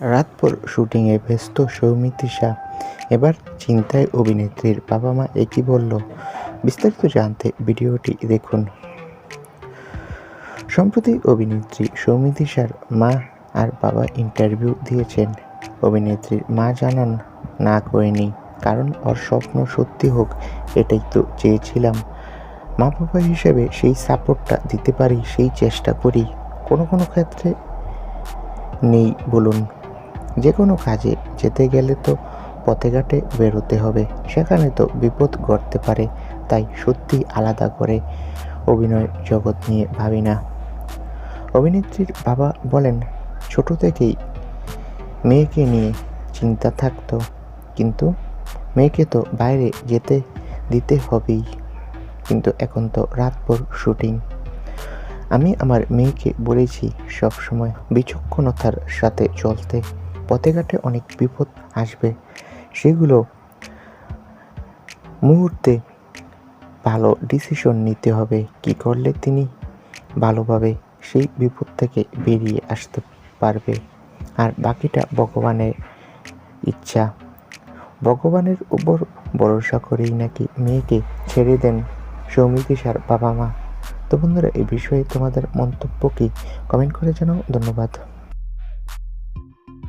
রাতভর শুটিংয়ে ব্যস্ত সৌমিত্রিষা এবার চিন্তায় অভিনেত্রীর বাবা মা একই বলল, বিস্তারিত জানতে ভিডিওটি দেখুন। সম্প্রতি অভিনেত্রী সৌমিত্রিষার মা আর বাবা ইন্টারভিউ দিয়েছেন। অভিনেত্রীর মা জানান, না করেনি, কারণ ওর স্বপ্ন সত্যি হোক, এটাই তো চেয়েছিলাম। মা বাবা হিসেবে সেই সাপোর্টটা দিতে পারি, সেই চেষ্টা করি। কোনো কোনো ক্ষেত্রে নেই বলুন। যে কোনো কাজে যেতে গেলে তো পথে ঘাটে বেরোতে হবে, সেখানে তো বিপদ ঘটতে পারে, তাই সত্যি আলাদা করে অভিনয় জগৎ নিয়ে ভাবি না। অভিনেত্রীর বাবা বলেন, ছোট থেকেই মেয়েকে নিয়ে চিন্তা থাকতো, কিন্তু মেয়েকে তো বাইরে যেতে দিতে হবেই, কিন্তু এখন তো রাতভর শুটিং। আমি আমার মেয়েকে বলেছি সবসময় বিচক্ষণতার সাথে চলতে। পথে ঘাটে অনেক বিপদ আসবে। সেগুলো মুহূর্তে ভালো ডিসিশন নিতে হবে। কি করলে তিনি ভালোভাবে সেই বিপদ থেকে বেরিয়ে আসতে পারবে? আর বাকিটা ভগবানের ইচ্ছা। ভগবানের উপর ভরসা করেই নাকি মেয়েকে ছেড়ে দেন সৌমিতিশার বাবা মা। তো বন্ধুরা এই বিষয়ে তোমাদের মন্তব্য কি? কমেন্ট করে জানাও। ধন্যবাদ।